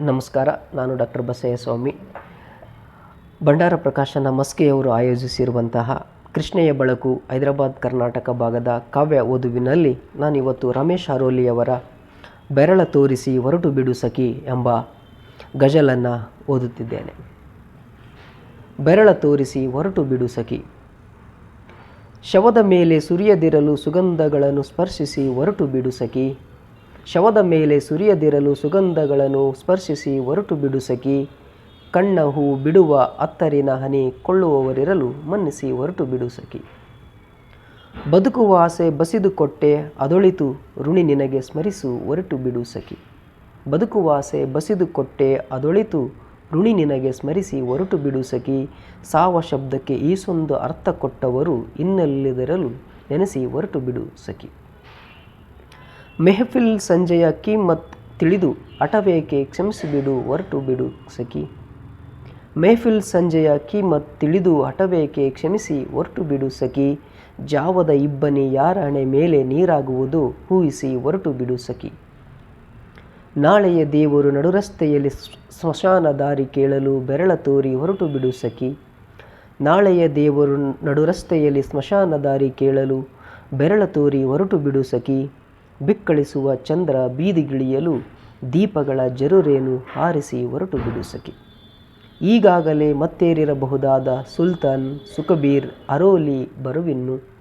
ನಮಸ್ಕಾರ, ನಾನು ಡಾಕ್ಟರ್ ಬಸಯ್ಯ ಸ್ವಾಮಿ ಭಂಡಾರ ಪ್ರಕಾಶನ ಮಸ್ಕೆಯವರು ಆಯೋಜಿಸಿರುವಂತಹ ಕೃಷ್ಣೆಯ ಬಳಕು, ಹೈದರಾಬಾದ್, ಕರ್ನಾಟಕ ಭಾಗದ ಕಾವ್ಯ ಓದುವಿನಲ್ಲಿ ನಾನಿವತ್ತು ರಮೇಶ್ ಅರೋಲಿಯವರ ಬೆರಳ ತೋರಿಸಿ ಹೊರಟು ಬಿಡು ಸಖಿ ಎಂಬ ಗಜಲನ್ನು ಓದುತ್ತಿದ್ದೇನೆ. ಬೆರಳ ತೋರಿಸಿ ಹೊರಟು ಬಿಡು ಸಖಿ. ಶವದ ಮೇಲೆ ಸುರಿಯದಿರಲು ಸುಗಂಧಗಳನ್ನು ಸ್ಪರ್ಶಿಸಿ ಹೊರಟು ಬಿಡು ಸಖಿ. ಶವದ ಮೇಲೆ ಸುರಿಯದಿರಲು ಸುಗಂಧಗಳನ್ನು ಸ್ಪರ್ಶಿಸಿ ಹೊರಟು ಬಿಡು ಸಖಿ. ಕಣ್ಣ ಹೂ ಬಿಡುವ ಅತ್ತರಿನ ಹನಿ ಕೊಳ್ಳುವವರಿರಲು ಮನ್ನಿಸಿ ಹೊರಟು ಬಿಡು ಸಖಿ. ಬದುಕುವ ಆಸೆ ಬಸಿದು ಕೊಟ್ಟೆ, ಅದೊಳಿತು ಋಣಿ ನಿನಗೆ ಸ್ಮರಿಸು ಹೊರಟು ಬಿಡು ಸಖಿ. ಬದುಕುವ ಆಸೆ ಬಸಿದು ಕೊಟ್ಟೆ, ಅದೊಳಿತು ಋಣಿ ನಿನಗೆ ಸ್ಮರಿಸಿ ಹೊರಟು ಬಿಡು ಸಖಿ. ಸಾವ ಶಬ್ದಕ್ಕೆ ಈಸೊಂದು ಅರ್ಥ ಕೊಟ್ಟವರು ಇನ್ನಲ್ಲಿದರಲು ನೆನೆಸಿ ಬಿಡು ಸಖಿ. ಮೆಹಫಿಲ್ ಸಂಜೆಯ ಕೀಮತ್ ತಿಳಿದು ಅಟಬೇಕೆ ಕ್ಷಮಿಸಿ ಬಿಡು ಹೊರಟು ಬಿಡು ಸಖಿ. ಮೆಹಫಿಲ್ ಸಂಜೆಯ ಕೀಮತ್ ತಿಳಿದು ಹಠವೇಕೆ ಕ್ಷಮಿಸಿ, ಹೊರಟು ಬಿಡು ಸಖಿ. ಜಾವದ ಇಬ್ಬನಿ ಯಾರ ಹಣೆ ಮೇಲೆ ನೀರಾಗುವುದು ಹೂಯಿಸಿ ಹೊರಟು ಬಿಡು ಸಖಿ. ನಾಳೆಯ ದೇವರು ನಡುರಸ್ತೆಯಲ್ಲಿ ಸ್ಮಶಾನ ದಾರಿ ಕೇಳಲು ಬೆರಳ ತೋರಿ ಹೊರಟು ಬಿಡು ಸಖಿ. ನಾಳೆಯ ದೇವರು ನಡುರಸ್ತೆಯಲ್ಲಿ ಸ್ಮಶಾನ ದಾರಿ ಕೇಳಲು ಬೆರಳ ತೋರಿ ಹೊರಟು ಬಿಡು ಸಖಿ. ಬಿಕ್ಕಳಿಸುವ ಚಂದ್ರ ಬೀದಿಗಿಳಿಯಲು ದೀಪಗಳ ಜರುರೇನು ಹಾರಿಸಿ ಹೊರಟು ಬಿಡು ಸಖಿ. ಈಗಾಗಲೇ ಮತ್ತೇರಿರಬಹುದಾದ ಸುಲ್ತಾನ್ ಸುಖಬೀರ್ ಅರೋಲಿ ಬರುವಿನ್ನು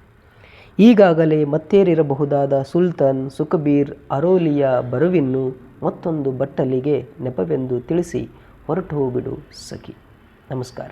ಈಗಾಗಲೇ ಮತ್ತೇರಿರಬಹುದಾದ ಸುಲ್ತಾನ್ ಸುಖಬೀರ್ ಅರೋಲಿಯ ಬರುವಿನ್ನು ಮತ್ತೊಂದು ಬಟ್ಟಲಿಗೆ ನೆಪವೆಂದು ತಿಳಿಸಿ ಹೊರಟು ಹೋಗಿಡು ಸಖಿ. ನಮಸ್ಕಾರ.